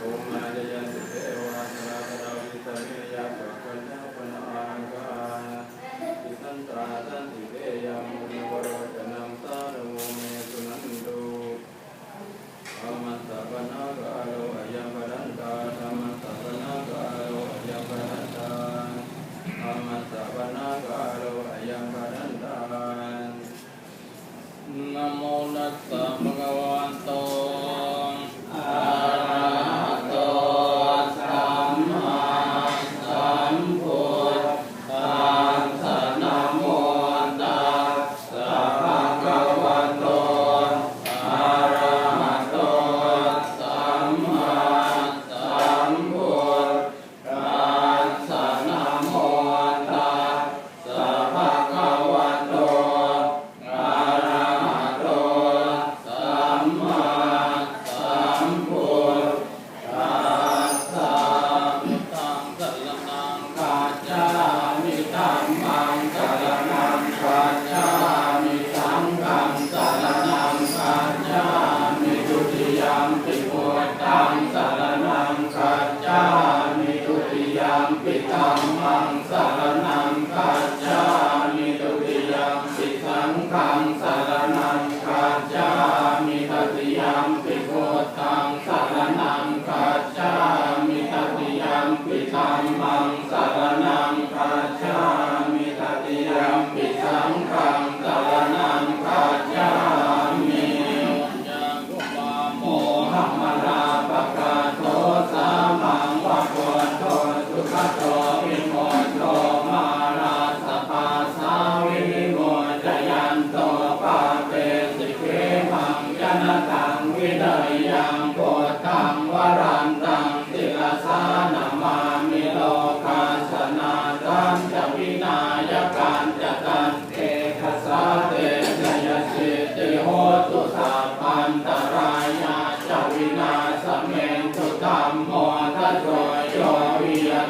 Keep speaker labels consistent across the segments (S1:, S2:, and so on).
S1: 我们来这样。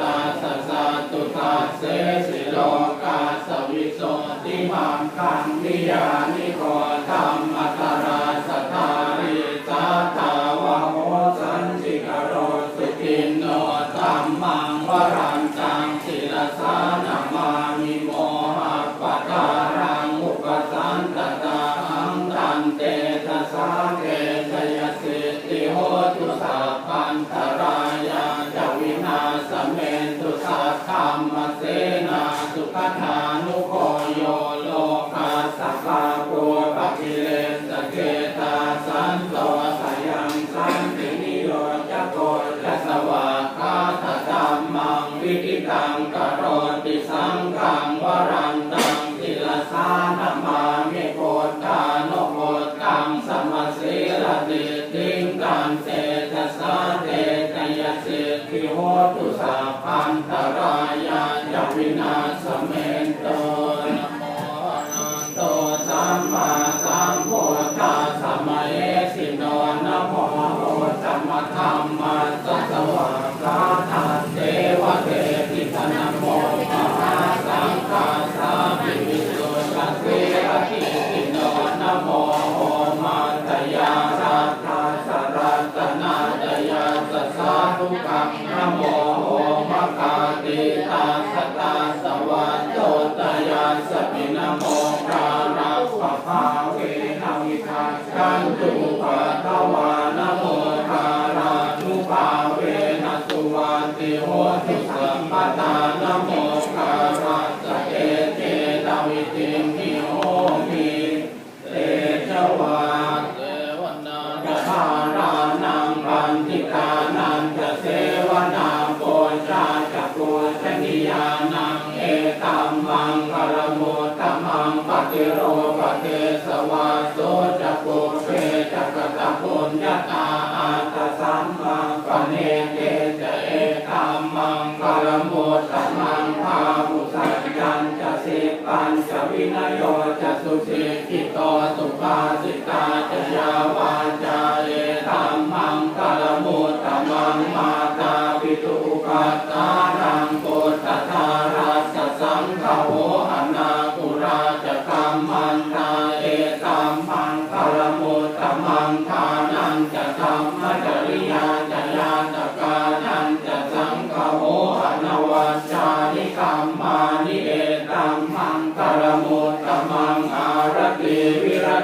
S1: ตาสสะตุตาเสสิโลกาสวิโสติมังคันนิยานิโคตา ordem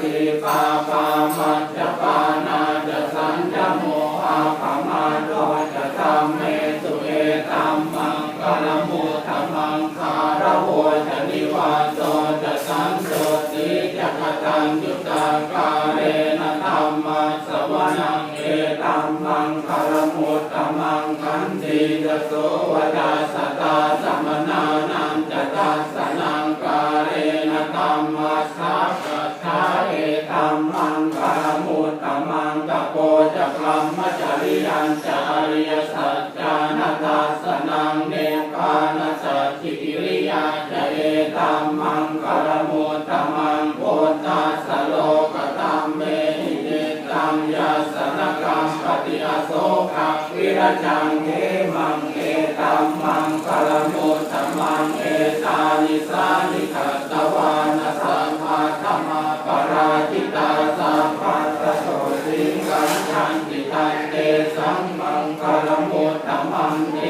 S1: ฏิปาปามัจจปา มมจริยันจาริยสัจจานาทัสสนังเนปานัสสจิกิริยาจะเอตัมมังกลมุตตมังโพธัสโลกตัมเมหิเนตัมยัสนกรรมปฏิอโศกวิรจังเทมังเอตัมมังกลมุตตมังเอตานิสานิขัตวานัสสัมมา สังมังกลมุตตมังเต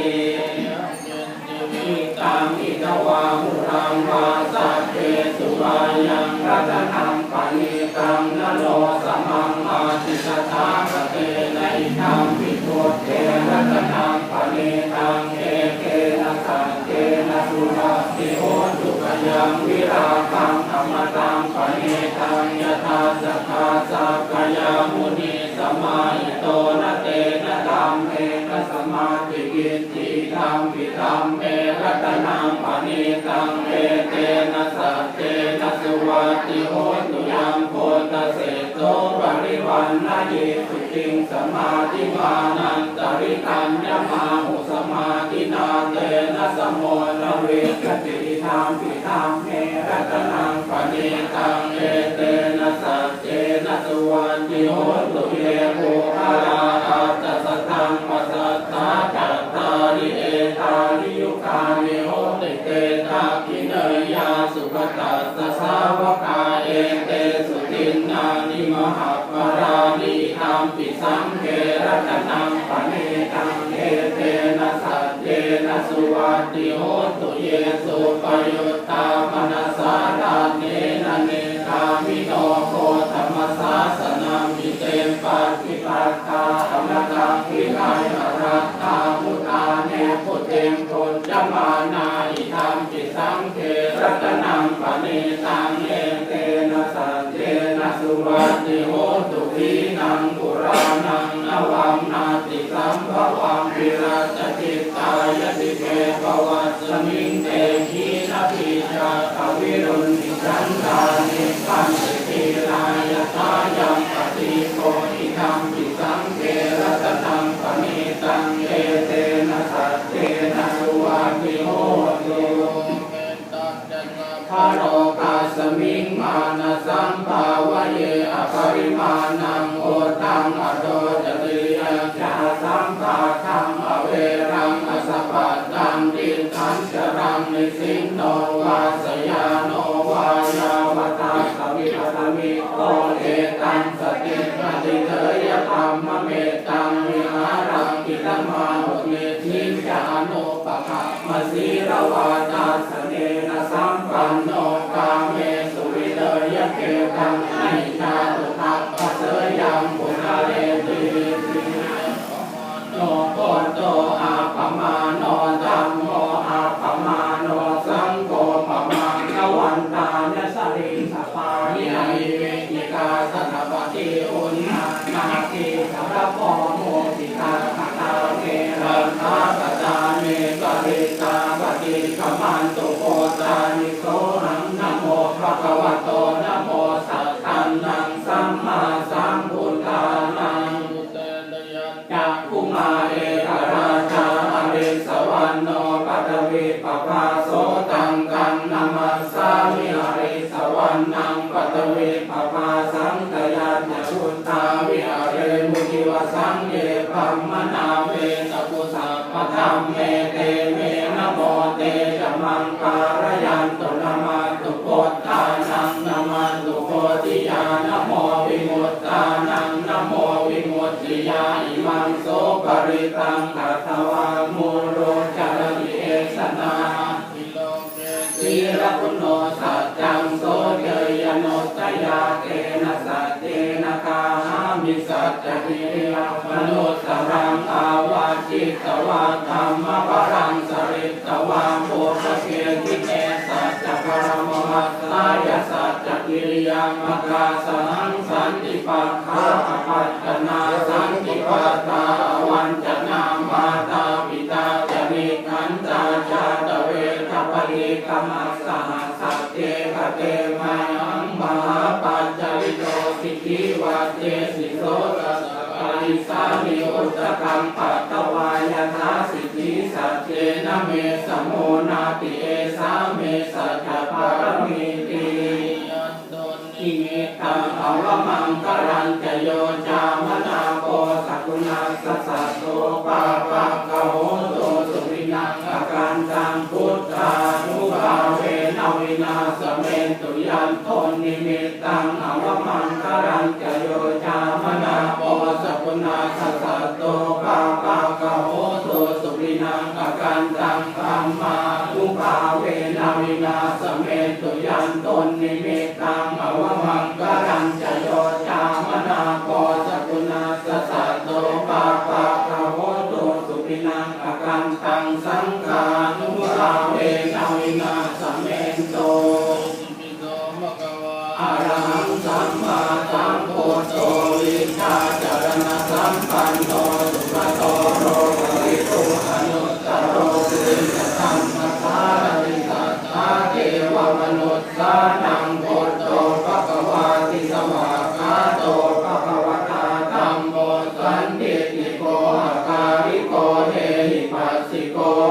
S1: อิตังอิทวาหุรังวาสัพเพสุรายังรัตนังปณิตังนโนสมังอาทิสทาคเตนะอิทังปิโตเตรัตนังปณิตังเอเกนะสัจเจนะสุราติโหตุกยังวิราคังธรรมตังปณิตังยถาสัพพาสัพพยามุนี สมาหิโตนะเตนะธรรมเมนะสมาธิกิติธรรมปิธรรมเมรัตนังปณิตังเอเตนะสัจเจนะสุวัติโหตุยังโพตเสโตปริวันนาเยสุติงสมาธิมานันตริกัญญมาหุสมาธินาเตนะสมโมนเวกติธรรมปิธรรมเมรัตนัง นะสุวัติโหตุเยโภคาลาอัตตสตังปัสสัทธาจัตตาริเอตาริยุคานิโหติเตตาคิเนยยาสุขตัสสะสาวกาเอเตสุตินนานิมหาปรานิธรรมปิสังเครัตนังปณิตังเอเต สุวัติโหตุเยสุปยุตตามนัสสาดาเนนเนกามิโนโคธรรมสาสนามิเตมปัสสิปัตตาธรรมตังวิไลอรัตตามุตาเนพุเตมโพจมานาอิธรรมปิสังเครัตนังปณิตังเอเตนะสัจเจนะสุวัติโหตุวีนังปุรานัง วังนาติสัมภวังวิราชจิตตายติเกภวัสมิงเตหีนาทิจาภวิรุณนิจันตานิปันติทีลายตายังปฏิโกอิธรรมปิสังเกรัตนังปณิตังเอเตนะสัจเจนะสุวัติโหตุพระโลกาสมิงมานะสัมภาวะเยอปริมาณังโอตังอโต สิโนวาสยา มนาเวตปุสัพพธรรมเมเตเมนะโมเตจะมังการยันตุนามาตุโกตานังนามาตุโกติยานะโมวิมุตตานังนะโมวิมุตติยาอิมังโสปริตังอัตวามูโรจารมิเอสนาสีรคุโนสัจจังโสเจยโนตยาเกนะสัจเจนะคาหามิสัจจกิริยามนุ สสตวาธรรมปรังสริตวาโพปเกติเนสัจจปรมมัสสายสัจจกิริยามกาสังสันติปัฏฐาปัตตนาสันติปัตตาวันจนามาตาปิตาจนิขันตาชาตเวทปริกรรมส อิสามิอุตตะกัมปัตตวายทาสิทธิสัจเจนะเมสโมนาติเอสาเมสัจจปารมีติอิเมตังอวมังกรันจโยจามนาโกสักุณาสสะโตปาปะกะโหโตสุวินังอาการตังพุทธานุภาเวนวินาสเมตุยันโทนิมิต การตังสังฆ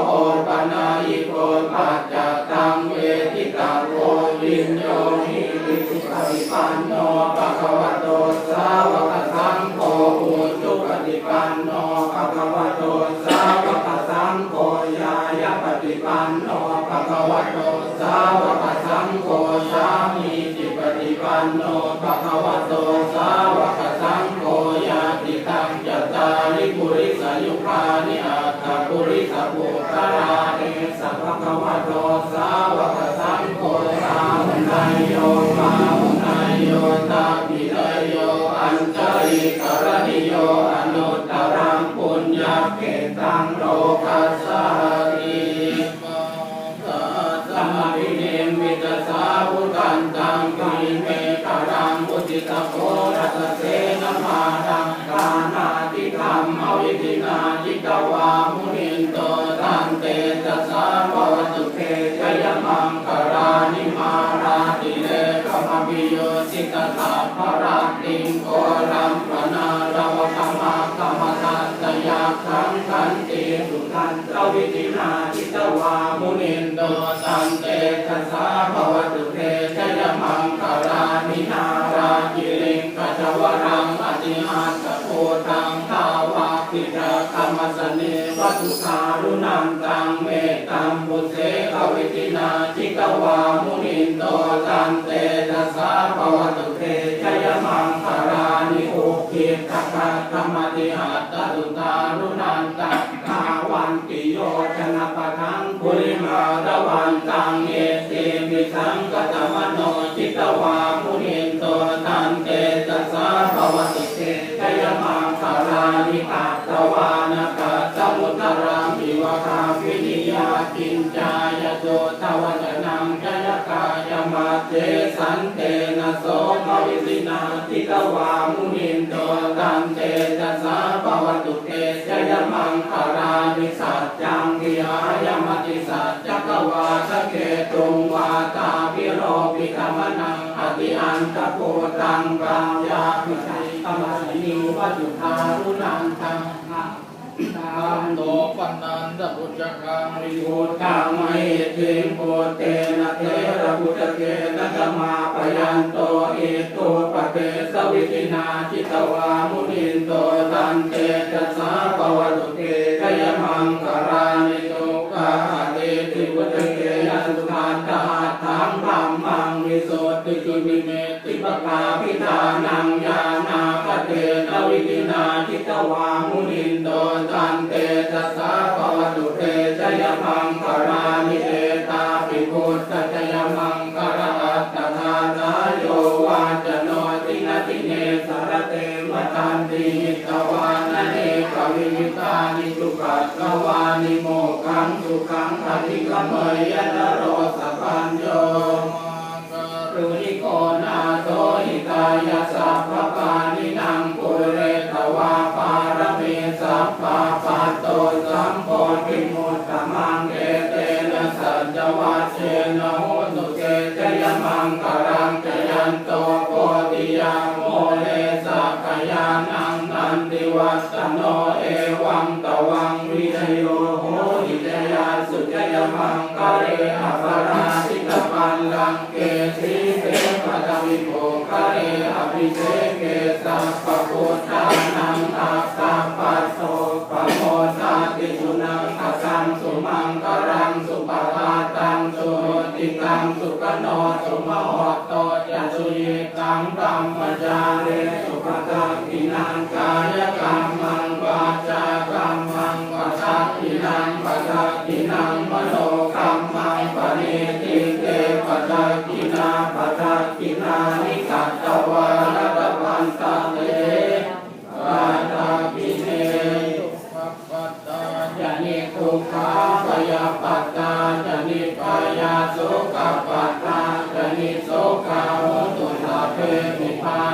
S1: โอปนายิโกปัจจ อันตริกรณิโยอนุ ขมปิโยสิตตาภราติงโกรัมปนาราวกมากรรมตัสยาขังขันติสุขันตวิธินาจิตวามุนินโตตันเตจัสสาภวตุเทจยมังกรานินาราจิลิงกัจวรังอติมาสโพตังทาวาปิตาธรรมสเนวัตุคารุนันตังเม ตตัมบุเสกวิตินาจิตวามุนินโตตันเตจัสสาปวตุเทจยมังคารานิโอคิตตะธรรมติหัตตตุตารุนันตังกาวันติโยชนะปะทังปุริมาตวันตังเย สันเตนะโสภวิสินาทิตวามุนินโตตันเตจัสสาภวตุเตจยมังคารานิสัจจังกิหายมติสัจจกวาสเกตุงวาตาพิโรปิธรรมนังอติอันตะโพตังกังยาพิชัยธรรมสนิวัตุทารุนันตัง ตัมโตปันนันตพุทธคังวิโภตังไมเทิงโพเตนะเทระพุทธเกนะธรรมาปยันโตเอโตปะเตสวิตินาจิตวามุนินโตตันเตจัสสาปวตุเตกยมังกรานิโตกาเตติพุทธเกนะสุขานตหัตถังธรรมังวิโสติจุมิเมติปะกาพิธานังยานาคเตนวิตินาจิตวามุนิ ตัสาปวะตุเตชยมังคารามิเตตาปิพุตธชยมังคาราตตานาโยวาจโนตินติเนสารเตมตันติหิตวานเอกวิมิตานิสุขัสวานิโมกังสุขังอธิกรมยนโรสะพันโยรุนิโกนาโตหิตายสัพพปานินังปุเรตวาปารเมสัพพ สุกโนสุมาหตโตยัสุยตังตัมปจาเร กาโหตุลาเปมิปา